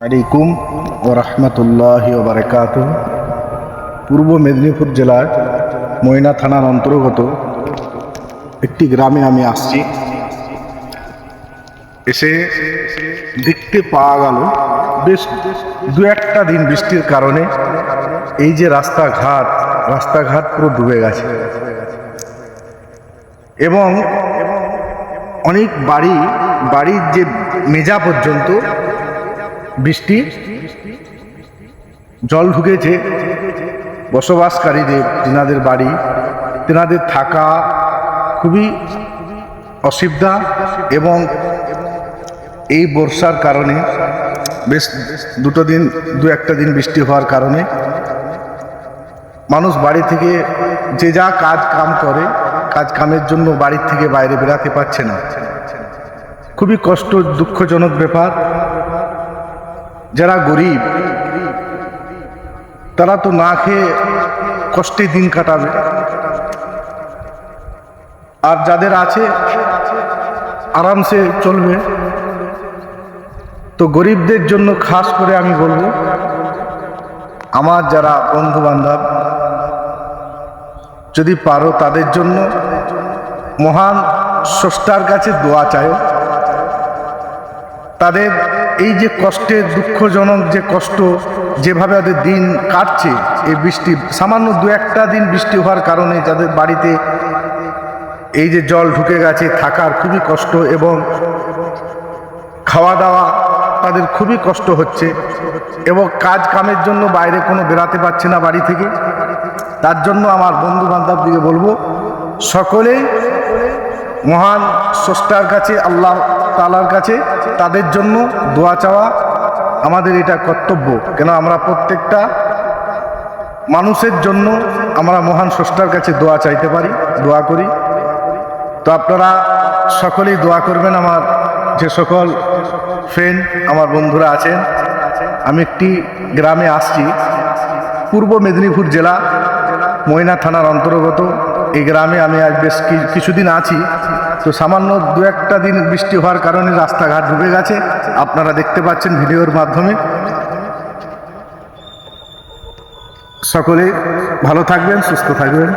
আলাইকুম ও রহমতুল্লাহ পূর্ব মেদিনীপুর জেলার ময়না থানার অন্তর্গত একটি গ্রামে আমি আসছি। এসে দেখতে পাওয়া গেল, বেশ দু একটা দিন বৃষ্টির কারণে এই যে রাস্তাঘাট রাস্তাঘাট পুরো ডুবে গেছে। এবং অনেক বাড়ি, বাড়ির যে মেজা পর্যন্ত বৃষ্টি, জল ঢুকেছে। বসবাসকারীদের, তেনাদের বাড়ি, তেনাদের থাকা খুবই অসুবিধা এবং এই বর্ষার কারণে বেশ দুটো দিন, দু একটা দিন বৃষ্টি হওয়ার কারণে মানুষ বাড়ি থেকে যে যা কাজ কাম করে, কাজ কামের জন্য বাড়ির থেকে বাইরে বেরাতে পারছে না। খুবই কষ্ট, দুঃখজনক ব্যাপার। যারা গরিব, তারা তো না খেয়ে কষ্টে দিন কাটাবে। আর যাদের আছে, আরামসে চলবে। তো গরিবদের জন্য খাস করে আমি বলব, আমার যারা বন্ধু বান্ধব যদি পারো তাদের জন্য মহান স্রষ্টার কাছে দোয়া চায় তাদের এই যে কষ্টের দুঃখজনক যে কষ্ট যেভাবে ওদের দিন কাটছে, এই বৃষ্টি, সামান্য দু একটা দিন বৃষ্টি হওয়ার কারণে যাদের বাড়িতে এই যে জল ঢুকে গেছে, থাকার খুবই কষ্ট এবং খাওয়া দাওয়া তাদের খুবই কষ্ট হচ্ছে এবং কাজ কামের জন্য বাইরে কোনো বেরাতে পারছে না বাড়ি থেকে। তার জন্য আমার বন্ধু বান্ধবদিকে বলব, সকলেই মহান স্রষ্টার কাছে আল্লাহ তালার কাছে তাদের জন্য দোয়া চাওয়া আমাদের এটা কর্তব্য। কেন আমরা প্রত্যেকটা মানুষের জন্য আমরা মহান স্রষ্টার কাছে দোয়া চাইতে পারি, দোয়া করি। তো আপনারা সকলেই দোয়া করবেন আমার যে সকল ফ্রেন্ড আমার বন্ধুরা আছেন। আমি একটি গ্রামে আসছি, পূর্ব মেদিনীপুর জেলা, ময়না থানার অন্তর্গত। এই গ্রামে আমি আজ বেশ কিছুদিন আছি। তো সামান্য দু একটা দিন বৃষ্টি হওয়ার কারণে রাস্তাঘাট ডুবে গেছে। আপনারা দেখতে পাচ্ছেন ভিডিওর মাধ্যমে। সকলে ভালো থাকবেন, সুস্থ থাকবেন।